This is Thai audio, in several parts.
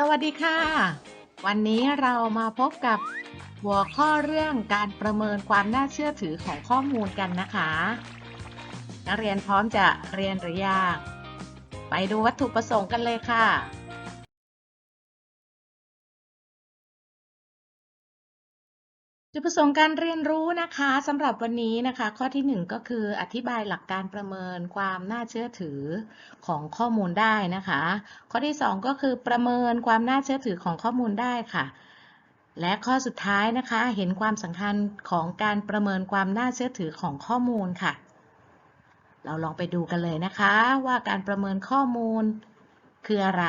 สวัสดีค่ะ วันนี้เรามาพบกับหัวข้อเรื่องการประเมินความน่าเชื่อถือของข้อมูลกันนะคะ นักเรียนพร้อมจะเรียนหรือยังไปดูวัตถุประสงค์กันเลยค่ะ จุดประสงค์การเรียนรู้นะคะสำหรับวันนี้นะคะ ข้อที่หนึ่งก็คืออธิบายหลักการประเมินความน่าเชื่อถือของข้อมูลได้นะคะ ข้อที่สองก็คือประเมินความน่าเชื่อถือของข้อมูลได้ค่ะ และข้อสุดท้ายนะคะ เห็นความสำคัญของการประเมินความน่าเชื่อถือของข้อมูลค่ะ เราลองไปดูกันเลยนะคะ ว่าการประเมินข้อมูลคืออะไร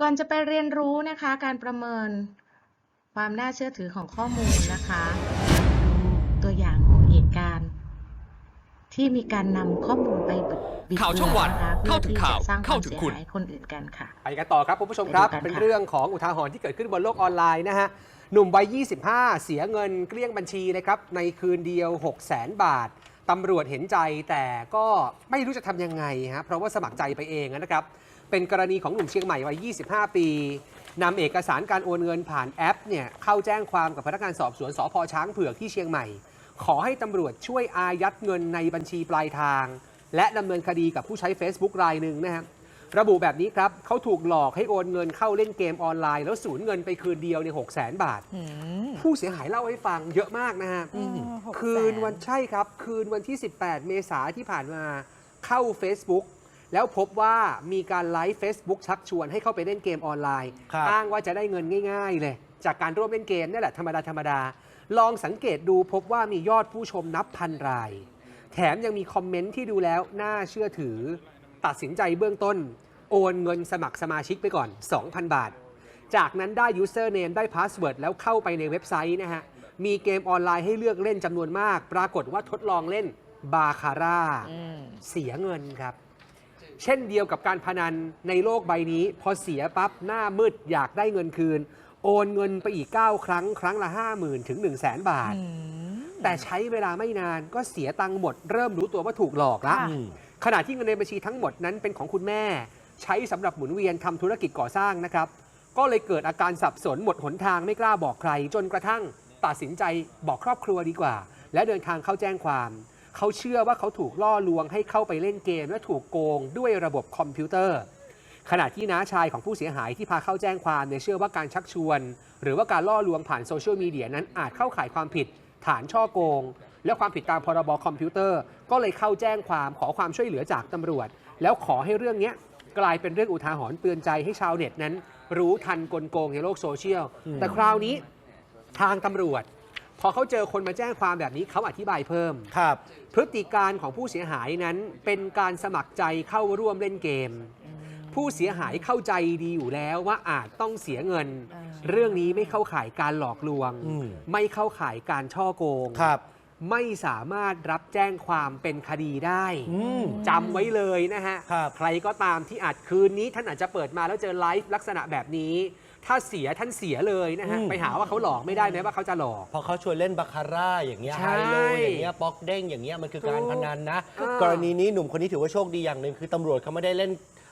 ก่อนจะไปเรียนรู้นะคะ การประเมิน ความน่าเชื่อถือของข้อมูลนะคะดูตัวอย่างของเหตุการณ์ ที่มีการนำข้อมูลไปบิดบิดข่าวเบืช่องวันนะคะเข้าถึงข่าวพื่อที่จะสร้างคเข้าวามถึงเสียคุณ หายให้คนอื่นกันค่ะ ไปกันต่อครับคุณผู้ชมครับ ไปดูกันเป็นค่ะเรื่องของอุทาหรณ์ที่เกิดขึ้นบนโลกออนไลน์นะฮะ หนุ่มวัย 25 เสียเงินเกลี้ยงบัญชีนะครับ ในคืนเดียว 6 0 0 0 0 0บาท ตำรวจเห็นใจแต่ก็ไม่รู้จะทำยังไงฮะ เพราะว่าสมัครใจไปเองนะครับ เป็นกรณีของหนุ่มเชียงใหม่วัย 25 ปีนำเอกสารการโอนเงินผ่านแอปเนี่ยเข้าแจ้งความกับพนักงานสอบสวนสพช้างเผือกที่เชียงใหม่ ขอให้ตำรวจช่วยอายัดเงินในบัญชีปลายทาง และดำเนินคดีกับผู้ใช้ Facebook รายหนึ่งนะครับระบุแบบนี้ครับเขาถูกหลอกให้โอนเงินเข้าเล่นเกมออนไลน์ แล้วสูญเงินไปคืนเดียวในหกแสนบาท ผู้เสียหายเล่าให้ฟังเยอะมากนะฮะหกแสนคืนวันใช่ครับ คืนวันที่ 18 เมษาที่ผ่านมาเข้า Facebook แล้วพบว่ามีการไลฟ์ Facebook ชักชวนให้เข้าไปเล่นเกมออนไลน์ ครับ อ้างว่าจะได้เงินง่าย ๆ เลย จากการร่วมเล่นเกมนี่แหละธรรมดาธรรมดาลองสังเกตดูพบว่ามียอดผู้ชมนับพันราย แถมยังมีคอมเมนต์ที่ดูแล้วน่าเชื่อถือ ตัดสินใจเบื้องต้น โอนเงินสมัครสมาชิกไปก่อน 2,000 บาท จากนั้นได้ username ได้ password แล้วเข้าไปในเว็บไซต์นะฮะ มีเกมออนไลน์ให้เลือกเล่นจำนวนมาก ปรากฏว่าทดลองเล่นบาคาร่าเสียเงินครับ เช่นเดียวกับการพนันในโลกใบนี้ พอเสียปั๊บหน้ามืดอยากได้เงินคืน โอนเงินไปอีก 9 ครั้ง ครั้งละ 50,000 ถึง 1 0 0 0 0แบาท แต่ใช้เวลาไม่นานก็เสียตังค์หมด เริ่มรู้ตัวว่าถูกหลอกละค่ะขณะที่เงินในบัญชีทั้งหมดนั้นเป็นของคุณแม่ ใช้สำหรับหมุนเวียนทำธุรกิจก่อสร้างนะครับ ก็เลยเกิดอาการสับสนหมดหนทางไม่กล้าบอกใคร จนกระทั่งตัดสินใจบอกครอบครัวดีกว่า และเดินทางเข้าแจ้งความ เขาเชื่อว่าเขาถูกล่อลวงให้เข้าไปเล่นเกม และถูกโกงด้วยระบบคอมพิวเตอร์ ขณะที่น้าชายของผู้เสียหายที่พาเข้าแจ้งความเนี่ยเชื่อว่าการชักชวน หรือว่าการล่อลวงผ่านโซเชียลมีเดียนั้นอาจเข้าข่ายความผิด ฐานช่อโกง และความผิดตามพรบคอมพิวเตอร์ ก็เลยเข้าแจ้งความขอความช่วยเหลือจากตำรวจ แล้วขอให้เรื่องนี้กลายเป็นเรื่องอุทาหรณ์เตือนใจให้ชาวเน็ตนั้น รู้ทันกลโกงในโลกโซเชียลแต่คราวนี้ทางตำรวจ พอเขาเจอคนมาแจ้งความแบบนี้เขาอธิบายเพิ่ม ครับ พฤติการของผู้เสียหายนั้นเป็นการสมัครใจเข้าร่วมเล่นเกม ผู้เสียหายเข้าใจดีอยู่แล้วว่าอาจต้องเสียเงินเรื่องนี้ไม่เข้าข่ายการหลอกลวง อืม ไม่เข้าข่ายการช่อโกง ครับ ไม่สามารถรับแจ้งความเป็นคดีได้อืม จำไว้เลยนะฮะ ครับ ใครก็ตามที่อาจคืนนี้ท่านอาจจะเปิดมาแล้วเจอไลฟ์ลักษณะแบบนี้ ถ้าเสียท่านเสียเลยนะฮะอืมไปหาว่าเขาหลอกไม่ได้แม้ว่าเขาจะหลอก พอเขาชวนเล่นบาคาร่าอย่างเงี้ยใช่ไฮโลอย่างเงี้ยป๊อกเด้งอย่างเงี้ยมันคือการถูกพนันนะ อ่ากรณีนี้หนุ่มคนนี้ถือว่าโชคดีอย่างหนึ่งคือตำรวจเขาไม่ได้เล่น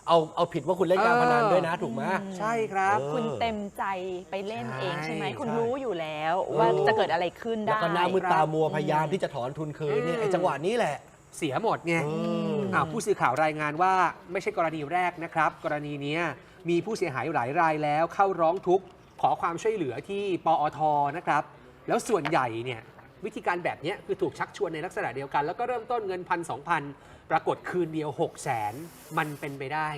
เอาเอาผิดว่าคุณเล่นการพนันด้วยนะถูกไหม ใช่ครับ เออ คุณเต็มใจไปเล่นเองใช่ไหม ใช่คุณรู้อยู่แล้วว่าจะเกิดอะไรขึ้นแล้วได้ก็หน้ามืดตามัวพยายามที่จะถอนทุนคืนเนี่ยอืมไอ้จังหวะนี้แหละ เสียหมดไงอืมอ้าวผู้สื่อข่าวรายงานว่าไม่ใช่กรณีแรกนะครับ กรณีเนี้ย มีผู้เสียหายหลายรายแล้วเข้าร้องทุกข์ขอความช่วยเหลือที่ปอทนะครับ แล้วส่วนใหญ่เนี่ยวิธีการแบบนี้คือถูกชักชวนในลักษณะเดียวกัน แล้วก็เริ่มต้นเงินพันสองพันปรากฏคืนเดียว 6 0 0แสนมันเป็นไปได้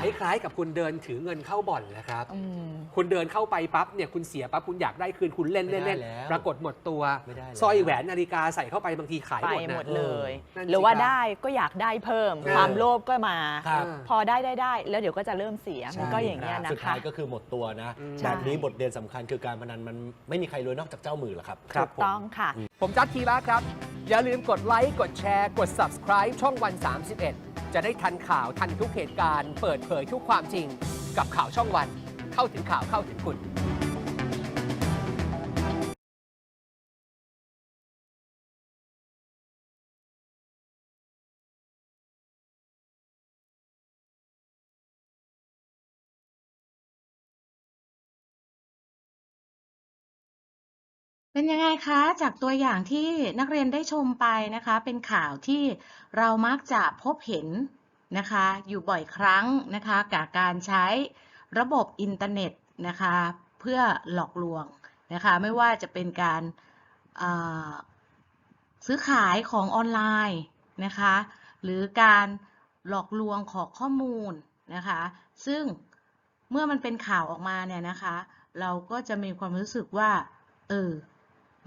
คล้ายๆ กับคุณเดินถือเงินเข้าบ่อนแหละครับ อืม คุณเดินเข้าไปปั๊บเนี่ยคุณเสียปั๊บคุณอยากได้คืนคุณเล่นไม่เล่นได้เล่นแล้วปรากฏหมดตัวไม่ได้แล้ว สร้อยแหวนนาฬิกาใส่เข้าไปบางทีขายไปหมดหมนะดเลย นั่นสิหรือว่าครับได้ก็อยากได้เพิ่ม เออ ความโลภก็มา ครับ พอได้ได้ได้ แล้วเดี๋ยวก็จะเริ่มเสียใช่มันก็อย่างเงี้ยสุนะดท้าคะยก็คือหมดตัวนะอืม แบบนี้บทเรียนสำคัญคือการพนันมันไม่มีใครรวยนอกจากเจ้ามือหรอกครับ ครับ ถูกต้องค่ะ ผมจัดทีละครับ อย่าลืมกดไลค์ กดแชร์ กด subscribe ช่องวัน 31 จะได้ทันข่าวทันทุกเหตุการณ์ เปิดเผยทุกความจริง กับข่าวช่องวัน เข้าถึงข่าวเข้าถึงคุณ เป็นยังไงคะจากตัวอย่างที่นักเรียนได้ชมไปนะคะ เป็นข่าวที่เรามักจะพบเห็นนะคะ อยู่บ่อยครั้งนะคะกับการใช้ระบบอินเทอร์เน็ตนะคะ เพื่อหลอกลวงนะคะ ไม่ว่าจะเป็นการาซื้อขายของออนไลน์นะคะ หรือการหลอกลวงขอข้อมูลนะคะ ซึ่งเมื่อมันเป็นข่าวออกมาเนี่ยนะคะ เราก็จะมีความรู้สึกว่า เออ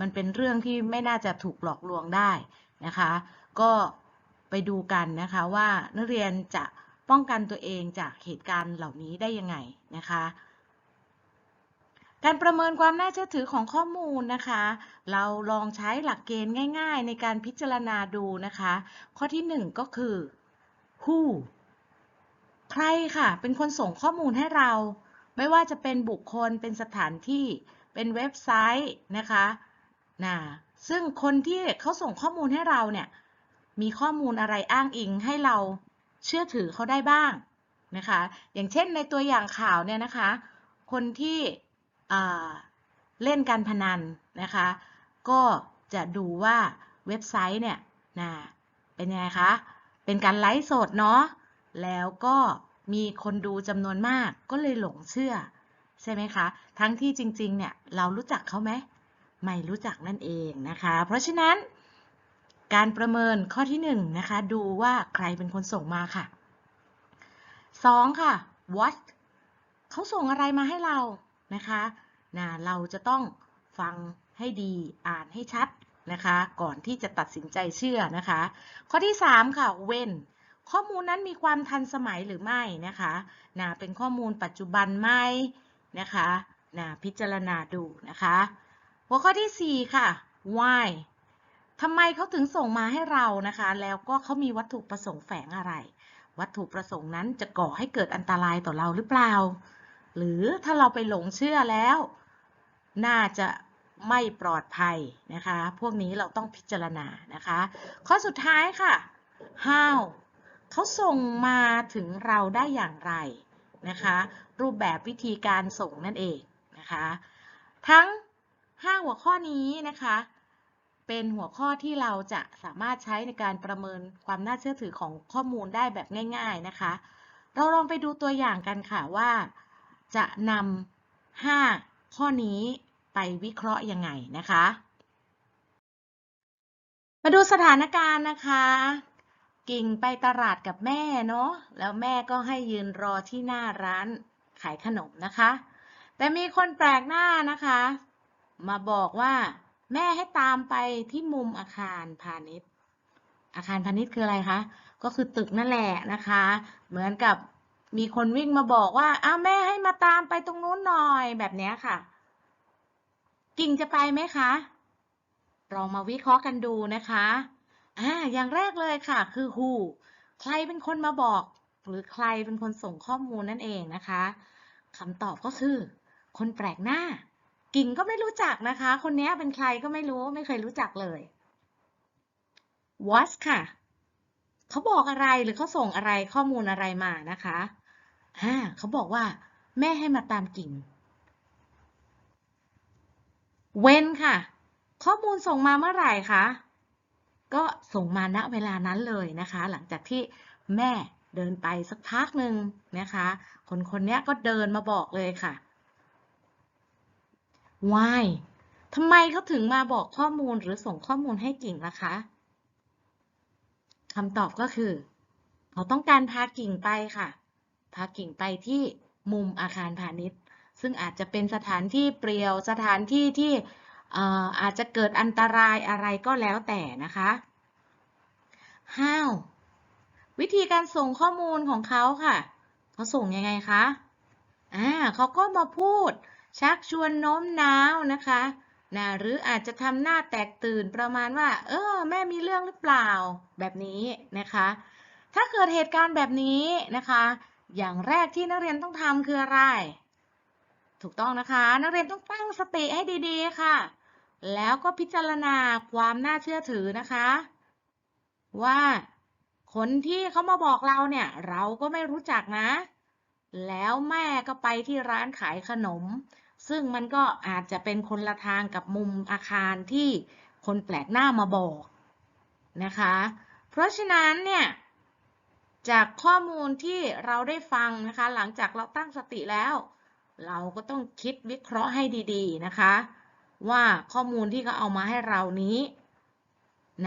มันเป็นเรื่องที่ไม่น่าจะถูกหลอกลวงได้นะคะ ก็ไปดูกันนะคะว่านักเรียนจะป้องกันตัวเองจากเหตุการณ์เหล่านี้ได้ยังไงนะคะ การประเมินความน่าเชื่อถือของข้อมูลนะคะ เราลองใช้หลักเกณฑ์ง่าย ๆ ในการพิจารณาดูนะคะ ข้อที่หนึ่งก็คือ who ใครค่ะ เป็นคนส่งข้อมูลให้เรา ไม่ว่าจะเป็นบุคคล เป็นสถานที่ เป็นเว็บไซต์นะคะ นะซึ่งคนที่เขาส่งข้อมูลให้เราเนี่ย มีข้อมูลอะไรอ้างอิงให้เราเชื่อถือเขาได้บ้างนะคะ อย่างเช่นในตัวอย่างข่าวเนี่ยนะคะ คนที่เล่นการพนันนะคะ ก็จะดูว่าเว็บไซต์เนี่ยนะเป็นยังไงคะ เป็นการไลฟ์สดเนาะ แล้วก็มีคนดูจำนวนมากก็เลยหลงเชื่อ ใช่ไหมคะ ทั้งที่จริง ๆ เนี่ย เรารู้จักเขาไหม ไม่รู้จักนั่นเองนะคะ เพราะฉะนั้น การประเมินข้อที่หนึ่งนะคะ ดูว่าใครเป็นคนส่งมาค่ะสองค่ะ what เขาส่งอะไรมาให้เรานะคะนะเราจะต้องฟังให้ดีอ่านให้ชัดนะคะ ก่อนที่จะตัดสินใจเชื่อนะคะ ข้อที่ 3 ค่ะ when ข้อมูลนั้นมีความทันสมัยหรือไม่นะคะนะเป็นข้อมูลปัจจุบันไหมนะคะนะพิจารณาดูนะคะ หัวข้อที่ 4 ค่ะ why ทำไมเขาถึงส่งมาให้เรานะคะ แล้วก็เขามีวัตถุประสงค์แฝงอะไร วัตถุประสงค์นั้นจะก่อให้เกิดอันตรายต่อเราหรือเปล่า หรือถ้าเราไปหลงเชื่อแล้ว น่าจะไม่ปลอดภัยนะคะ พวกนี้เราต้องพิจารณานะคะ ข้อสุดท้ายค่ะ how เขาส่งมาถึงเราได้อย่างไรนะคะ รูปแบบวิธีการส่งนั่นเองนะคะ ทั้ง 5 หัวข้อนี้นะคะ เป็นหัวข้อที่เราจะสามารถใช้ในการประเมินความน่าเชื่อถือของข้อมูลได้แบบง่าย ๆนะคะ เราลองไปดูตัวอย่างกันค่ะว่า จะนำ5ข้อนี้ไปวิเคราะห์ยังไงนะคะ มาดูสถานการณ์นะคะ กิ่งไปตลาดกับแม่เนาะแล้วแม่ก็ให้ยืนรอที่หน้าร้านขายขนมนะคะ แต่มีคนแปลกหน้านะคะ มาบอกว่าแม่ให้ตามไปที่มุมอาคารพาณิชย์ อาคารพาณิชย์คืออะไรคะ ก็คือตึกนั่นแหละนะคะ เหมือนกับมีคนวิ่งมาบอกว่าอ้าวแม่ให้มาตามไปตรงนู้นหน่อยแบบนี้ค่ะ กิ่งจะไปไหมคะเรามาวิเคราะห์กันดูนะคะอ่าอย่างแรกเลยค่ะ คือ who ใครเป็นคนมาบอก หรือใครเป็นคนส่งข้อมูลนั่นเองนะคะคำตอบก็คือ คนแปลกหน้า กิ่งก็ไม่รู้จักนะคะ คนนี้เป็นใครก็ไม่รู้ไม่เคยรู้จักเลย what ค่ะ เขาบอกอะไรหรือเขาส่งอะไรข้อมูลอะไรมานะคะอ่าเขาบอกว่า แม่ให้มาตามกิ่ง when ค่ะ ข้อมูลส่งมาเมื่อไหร่คะ ก็ส่งมาณเวลานั้นเลยนะคะ หลังจากที่แม่เดินไปสักพักหนึ่งนะคะ คนคนนี้ก็เดินมาบอกเลยค่ะ why ทำไมเขาถึงมาบอกข้อมูลหรือส่งข้อมูลให้กิ่งล่ะคะคำตอบก็คือเขาต้องการพากิ่งไปค่ะ พากิ่งไปที่มุมอาคารพาณิชย์ ซึ่งอาจจะเป็นสถานที่เปลี่ยวสถานที่ที่เอ่ออาจจะเกิดอันตรายอะไรก็แล้วแต่นะคะ how วิธีการส่งข้อมูลของเขาค่ะ เขาส่งยังไงคะ อ่าเขาก็มาพูด ชักชวนโน้มน้าวนะคะนะหรืออาจจะทำหน้าแตกตื่นประมาณว่า เออ แม่มีเรื่องหรือเปล่าแบบนี้นะคะ ถ้าเกิดเหตุการณ์แบบนี้นะคะ อย่างแรกที่นักเรียนต้องทำคืออะไร ถูกต้องนะคะ นักเรียนต้องตั้งสติให้ดีๆค่ะ แล้วก็พิจารณาความน่าเชื่อถือนะคะ ว่าคนที่เขามาบอกเราเนี่ย เราก็ไม่รู้จักนะ แล้วแม่ก็ไปที่ร้านขายขนม ซึ่งมันก็อาจจะเป็นคนละทางกับมุมอาคารที่คนแปลกหน้ามาบอกนะคะ เพราะฉะนั้นเนี่ยจากข้อมูลที่เราได้ฟังนะคะ หลังจากเราตั้งสติแล้ว เราก็ต้องคิดวิเคราะห์ให้ดีๆนะคะ ว่าข้อมูลที่เขาเอามาให้เรานี้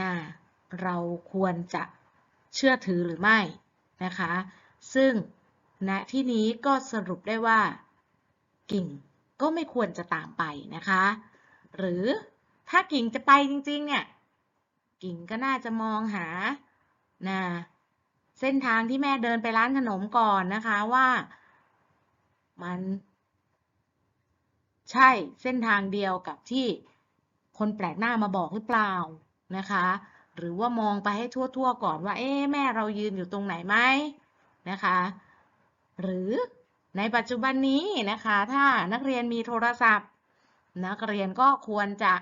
นะเราควรจะเชื่อถือหรือไม่นะคะ ซึ่งณที่นี้ก็สรุปได้ว่ากิ่ง ก็ไม่ควรจะตามไปนะคะ หรือถ้ากิ่งจะไปจริงๆ เนี่ย กิ่งก็น่าจะมองหานะเส้นทางที่แม่เดินไปร้านขนมก่อนนะคะว่ามัน ใช่เส้นทางเดียวกับที่คนแปลกหน้ามาบอกหรือเปล่านะคะ หรือว่ามองไปให้ทั่วๆก่อนว่า เอ๊แม่เรายืนอยู่ตรงไหนไหมนะคะ หรือ ในปัจจุบันนี้นะคะ ถ้านักเรียนมีโทรศัพท์ นักเรียนก็ควรจะ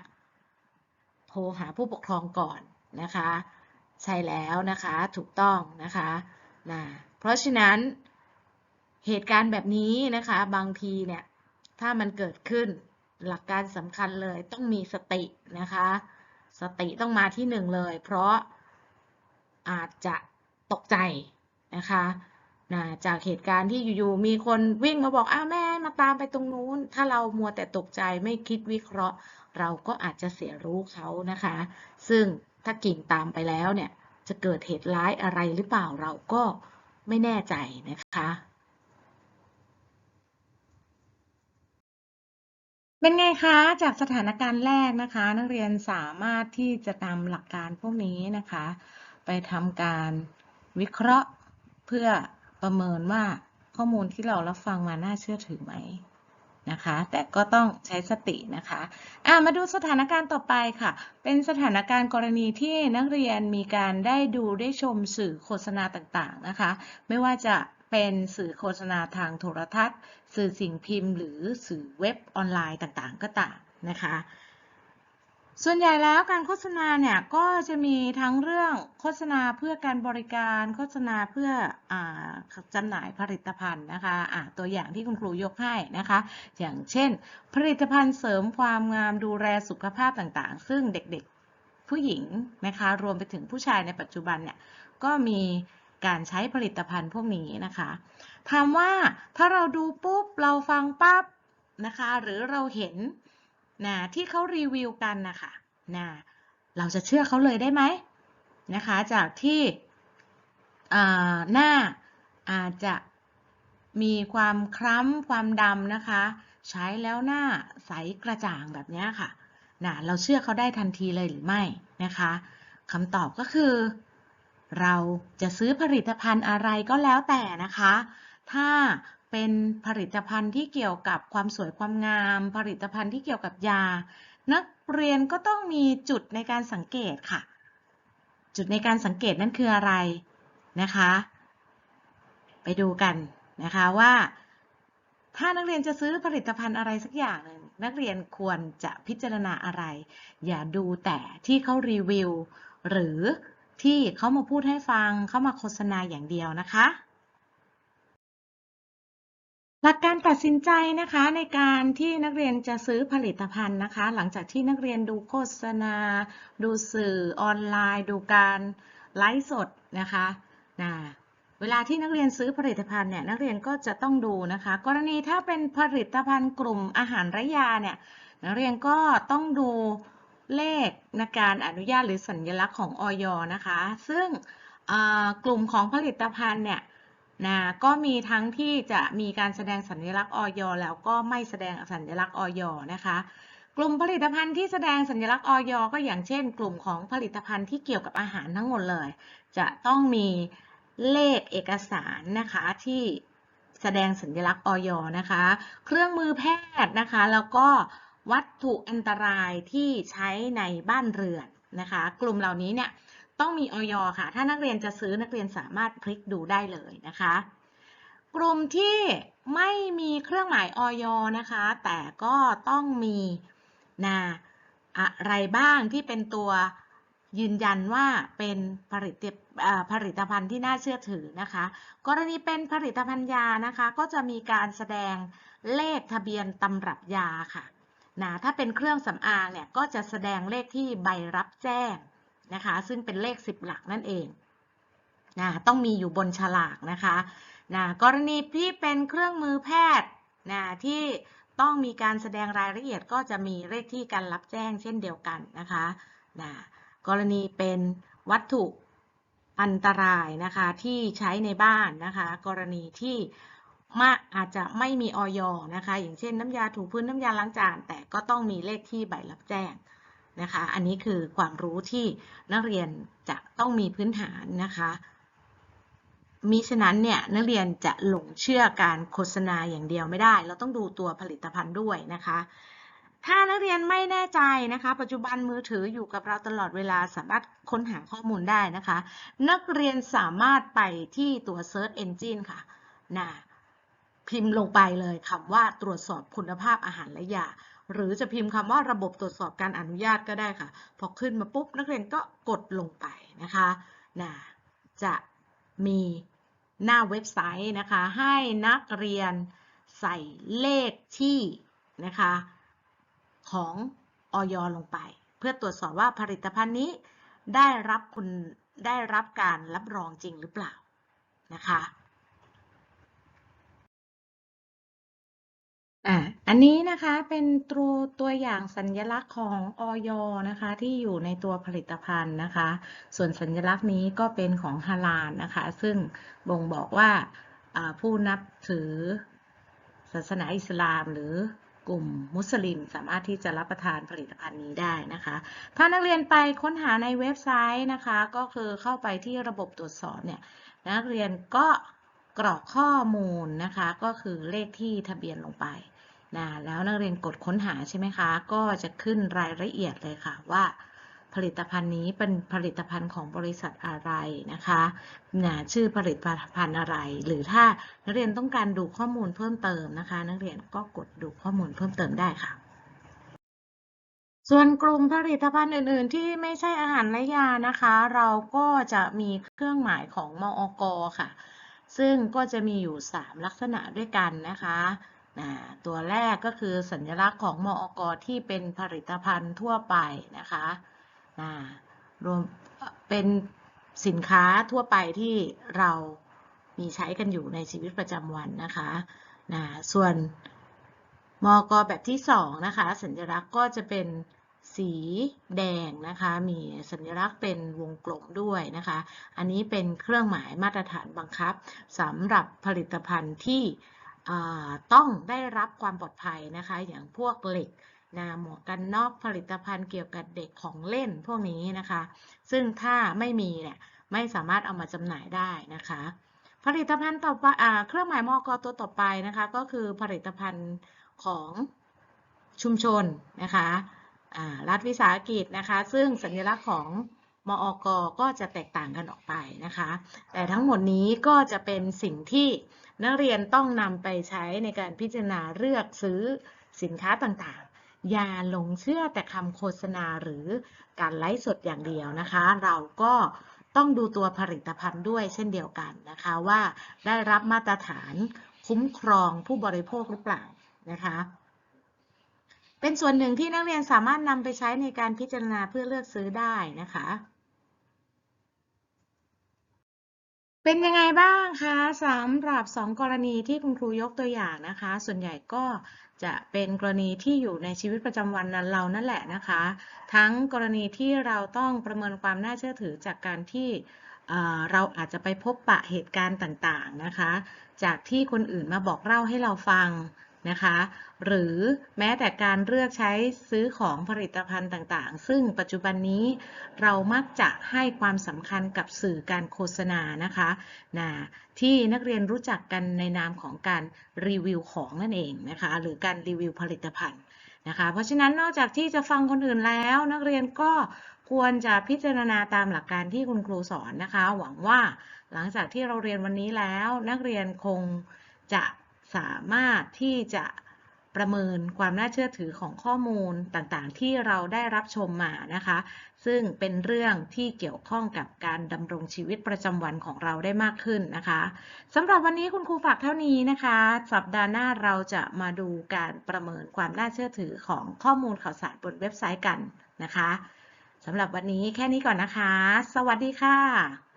โทรหาผู้ปกครองก่อนนะคะ ใช่แล้วนะคะถูกต้องนะคะนะเพราะฉะนั้นเหตุการณ์แบบนี้นะคะบางทีเนี่ยถ้ามันเกิดขึ้นหลักการสำคัญเลยต้องมีสตินะคะ สติต้องมาที่หนึ่งเลย เพราะอาจจะตกใจนะคะ นะจากเหตุการณ์ที่อยู่ๆมีคนวิ่งมาบอกอ้าวแม่มาตามไปตรงนู้น ถ้าเรามัวแต่ตกใจไม่คิดวิเคราะห์ เราก็อาจจะเสียรู้เขานะคะ ซึ่งถ้ากิ่งตามไปแล้วเนี่ยจะเกิดเหตุร้ายอะไรหรือเปล่าเราก็ไม่แน่ใจนะคะเป็นไงคะ จากสถานการณ์แรกนะคะ นักเรียนสามารถที่จะนำหลักการพวกนี้นะคะ ไปทำการวิเคราะห์เพื่อ ประเมินว่าข้อมูลที่เรารับฟังมาน่าเชื่อถือไหมนะคะ แต่ก็ต้องใช้สตินะคะอะมาดูสถานการณ์ต่อไปค่ะ เป็นสถานการณ์กรณีที่นักเรียนมีการได้ดูได้ชมสื่อโฆษณาต่างๆนะคะ ไม่ว่าจะเป็นสื่อโฆษณาทางโทรทัศน์ สื่อสิ่งพิมพ์ หรือสื่อเว็บออนไลน์ต่างๆ ก็ตามนะคะ ส่วนใหญ่แล้วการโฆษณาเนี่ยก็จะมีทั้งเรื่องโฆษณาเพื่อการบริการโฆษณาเพื่ออจำหน่ายผลิตภัณฑ์นะคะะตัวอย่างที่คุณครูยกให้นะคะ อย่างเช่น ผลิตภัณฑ์เสริมความงามดูแลสุขภาพต่างๆ ซึ่งเด็กๆผู้หญิงนะคะรวมไปถึงผู้ชายในปัจจุบันเนี่ยก็มีการใช้ผลิตภัณฑ์พวกนี้นะคะถามว่าถ้าเราดูปุ๊บเราฟังปั๊บนะคะหรือเราเห็น นะที่เขารีวิวกันนะคะนะเราจะเชื่อเขาเลยได้ไหมนะคะจากที่หน้าอาจจะมีความคล้ำความดำนะคะ ใช้แล้วหน้าใสกระจ่างแบบนี้ค่ะนะเราเชื่อเขาได้ทันทีเลยหรือไม่นะคะคำตอบก็คือ เราจะซื้อผลิตภัณฑ์อะไรก็แล้วแต่นะคะ ถ้า เป็นผลิตภัณฑ์ที่เกี่ยวกับความสวยความงาม ผลิตภัณฑ์ที่เกี่ยวกับยา นักเรียนก็ต้องมีจุดในการสังเกตค่ะ จุดในการสังเกตนั่นคืออะไรนะคะ ไปดูกันนะคะว่า ถ้านักเรียนจะซื้อผลิตภัณฑ์อะไรสักอย่างหนึ่งนักเรียนควรจะพิจารณาอะไร อย่าดูแต่ที่เขารีวิว หรือที่เขามาพูดให้ฟังเขามาโฆษณาอย่างเดียวนะคะ หลักการตัดสินใจนะคะในการที่นักเรียนจะซื้อผลิตภัณฑ์นะคะ หลังจากที่นักเรียนดูโฆษณา ดูสื่อออนไลน์ ดูการไลฟ์สดนะคะนะเวลาที่นักเรียนซื้อผลิตภัณฑ์เนี่ยนักเรียนก็จะต้องดูนะคะ กรณีถ้าเป็นผลิตภัณฑ์กลุ่มอาหารระยาเนี่ยนักเรียนก็ต้องดูเลขในการอนุญาตหรือสัญลักษณ์ของออยนะคะ ซึ่งกลุ่มของผลิตภัณฑ์เนี่ย นะก็มีทั้งที่จะมีการแสดงสัญลักษณ์ออยแล้วก็ไม่แสดงสัญลักษณ์ออยนะคะกลุ่มผลิตภัณฑ์ที่แสดงสัญลักษณ์ออยก็อย่างเช่น กลุ่มของผลิตภัณฑ์ที่เกี่ยวกับอาหารทั้งหมดเลย จะต้องมีเลขเอกสารนะคะที่แสดงสัญลักษณ์ออยนะคะ เครื่องมือแพทย์นะคะ แล้วก็วัตถุอันตรายที่ใช้ในบ้านเรือนนะคะ กลุ่มเหล่านี้เนี่ย ต้องมีออยค่ะ ถ้านักเรียนจะซื้อนักเรียนสามารถคลิกดูได้เลยนะคะ กลุ่มที่ไม่มีเครื่องหมายออยนะคะ แต่ก็ต้องมีนะอะไรบ้างที่เป็นตัวยืนยันว่าเป็นผลิตผลิตภัณฑ์ที่น่าเชื่อถือนะคะ กรณีเป็นผลิตภัณฑ์ยานะคะ ก็จะมีการแสดงเลขทะเบียนตำรับยาค่ะนะถ้าเป็นเครื่องสำอางเนี่ยก็จะแสดงเลขที่ใบรับแจ้ง นะคะ ซึ่งเป็นเลข 10 หลักนั่นเองนะต้องมีอยู่บนฉลากนะคะนะกรณีที่เป็นเครื่องมือแพทย์นะที่ต้องมีการแสดงรายละเอียดก็จะมีเลขที่การรับแจ้งเช่นเดียวกันนะคะนะกรณีเป็นวัตถุอันตรายนะคะที่ใช้ในบ้านนะคะ กรณีที่มาอาจจะไม่มีออยนะคะ อย่างเช่นน้ำยาถูพื้นน้ำยาล้างจาน แต่ก็ต้องมีเลขที่ใบรับแจ้ง นะคะ อันนี้คือความรู้ที่นักเรียนจะต้องมีพื้นฐานนะคะมิฉะนั้นเนี่ยนักเรียนจะหลงเชื่อการโฆษณาอย่างเดียวไม่ได้ เราต้องดูตัวผลิตภัณฑ์ด้วยนะคะ ถ้านักเรียนไม่แน่ใจนะคะ ปัจจุบันมือถืออยู่กับเราตลอดเวลาสามารถค้นหาข้อมูลได้นะคะ นักเรียนสามารถไปที่ตัว Search Engine ค่ะนะพิมพ์ลงไปเลยคำว่าตรวจสอบคุณภาพอาหารและยา หรือจะพิมพ์คำว่าระบบตรวจสอบการอนุญาตก็ได้ค่ะ พอขึ้นมาปุ๊บนักเรียนก็กดลงไปนะคะนะจะมีหน้าเว็บไซต์นะคะ ให้นักเรียนใส่เลขที่นะคะของออยลงไป เพื่อตรวจสอบว่าผลิตภัณฑ์นี้ได้รับคุณได้รับการรับรองจริงหรือเปล่านะคะ อะอันนี้นะคะเป็นตัวตัวอย่างสัญลักษณ์ของออยนะคะ ที่อยู่ในตัวผลิตภัณฑ์นะคะ ส่วนสัญลักษณ์นี้ก็เป็นของฮาลาลนะคะ ซึ่งบ่งบอกว่าอ่าผู้นับถือศาสนาอิสลามหรือกลุ่มมุสลิมสามารถที่จะรับประทานผลิตภัณฑ์นี้ได้นะคะ ถ้านักเรียนไปค้นหาในเว็บไซต์นะคะ ก็คือเข้าไปที่ระบบตรวจสอบเนี่ย นักเรียนก็กรอกข้อมูลนะคะ ก็คือเลขที่ทะเบียนลงไป นะแล้วนักเรียนกดค้นหาใช่ไหมคะ ก็จะขึ้นรายละเอียดเลยค่ะว่าผลิตภัณฑ์นี้เป็นผลิตภัณฑ์ของบริษัทอะไรนะคะนะชื่อผลิตภัณฑ์อะไร หรือถ้านักเรียนต้องการดูข้อมูลเพิ่มเติมนะคะ นักเรียนก็กดดูข้อมูลเพิ่มเติมได้ค่ะ ส่วนกลุ่มผลิตภัณฑ์อื่น ๆ ที่ไม่ใช่อาหารและยานะคะ เราก็จะมีเครื่องหมายของมอกค่ะ ซึ่งก็จะมีอยู่ 3 ลักษณะด้วยกันนะคะนะ ตัวแรกก็คือสัญลักษณ์ของมอกที่เป็นผลิตภัณฑ์ทั่วไปนะคะรวมเป็นสินค้าทั่วไปที่เรามีใช้กันอยู่ในชีวิตประจำวันนะคะนะส่วนมอกแบบที่2นะคะ สัญลักษณ์ก็จะเป็นสีแดงนะคะ มีสัญลักษณ์เป็นวงกลมด้วยนะคะ อันนี้เป็นเครื่องหมายมาตรฐานบังคับสำหรับผลิตภัณฑ์ที่ ต้องได้รับความปลอดภัยนะคะ อย่างพวกเหล็กนะหมวกกันน็อกผลิตภัณฑ์เกี่ยวกับเด็กของเล่นพวกนี้นะคะ ซึ่งถ้าไม่มีเนี่ยไม่สามารถเอามาจำหน่ายได้นะคะ ผลิตภัณฑ์ต่อไปอเครื่องหมายมอกตัวต่อไปนะคะ ก็คือผลิตภัณฑ์ของชุมชนนะคะรัฐวิสาหกิจนะคะ ซึ่งสัญลักษณ์ของ มอกก็จะแตกต่างกันออกไปนะคะ แต่ทั้งหมดนี้ก็จะเป็นสิ่งที่นักเรียนต้องนำไปใช้ในการพิจารณาเลือกซื้อสินค้าต่างๆ อย่าหลงเชื่อแต่คำโฆษณาหรือการไลฟ์สดอย่างเดียวนะคะ เราก็ต้องดูตัวผลิตภัณฑ์ด้วยเช่นเดียวกันนะคะว่าได้รับมาตรฐานคุ้มครองผู้บริโภคหรือเปล่านะคะ เป็นส่วนหนึ่งที่นักเรียนสามารถนำไปใช้ในการพิจารณาเพื่อเลือกซื้อได้นะคะ เป็นยังไงบ้างคะสำหรับ 2 กรณีที่คุณครูยกตัวอย่างนะคะ ส่วนใหญ่ก็จะเป็นกรณีที่อยู่ในชีวิตประจำวันนั้นเรานั่นแหละนะคะ ทั้งกรณีที่เราต้องประเมินความน่าเชื่อถือจากการที่เเราอาจจะไปพบปะเหตุการณ์ต่างๆนะคะ จากที่คนอื่นมาบอกเล่าให้เราฟัง นะคะ หรือแม้แต่การเลือกใช้ซื้อของผลิตภัณฑ์ต่างๆ ซึ่งปัจจุบันนี้เรามักจะให้ความสำคัญกับสื่อการโฆษณานะคะนะที่นักเรียนรู้จักกันในนามของการรีวิวของนั่นเองนะคะ หรือการรีวิวผลิตภัณฑ์นะคะ เพราะฉะนั้นนอกจากที่จะฟังคนอื่นแล้ว นักเรียนก็ควรจะพิจารณาตามหลักการที่คุณครูสอนนะคะ หวังว่าหลังจากที่เราเรียนวันนี้แล้ว นักเรียนคงจะ สามารถที่จะประเมินความน่าเชื่อถือของข้อมูลต่างๆ ที่เราได้รับชมมานะคะ ซึ่งเป็นเรื่องที่เกี่ยวข้องกับการดำรงชีวิตประจำวันของเราได้มากขึ้นนะคะสำหรับวันนี้คุณครูฝากเท่านี้นะคะ สัปดาห์หน้าเราจะมาดูการประเมินความน่าเชื่อถือของข้อมูลข่าวสารบนเว็บไซต์กันนะคะสำหรับวันนี้แค่นี้ก่อนนะคะ สวัสดีค่ะ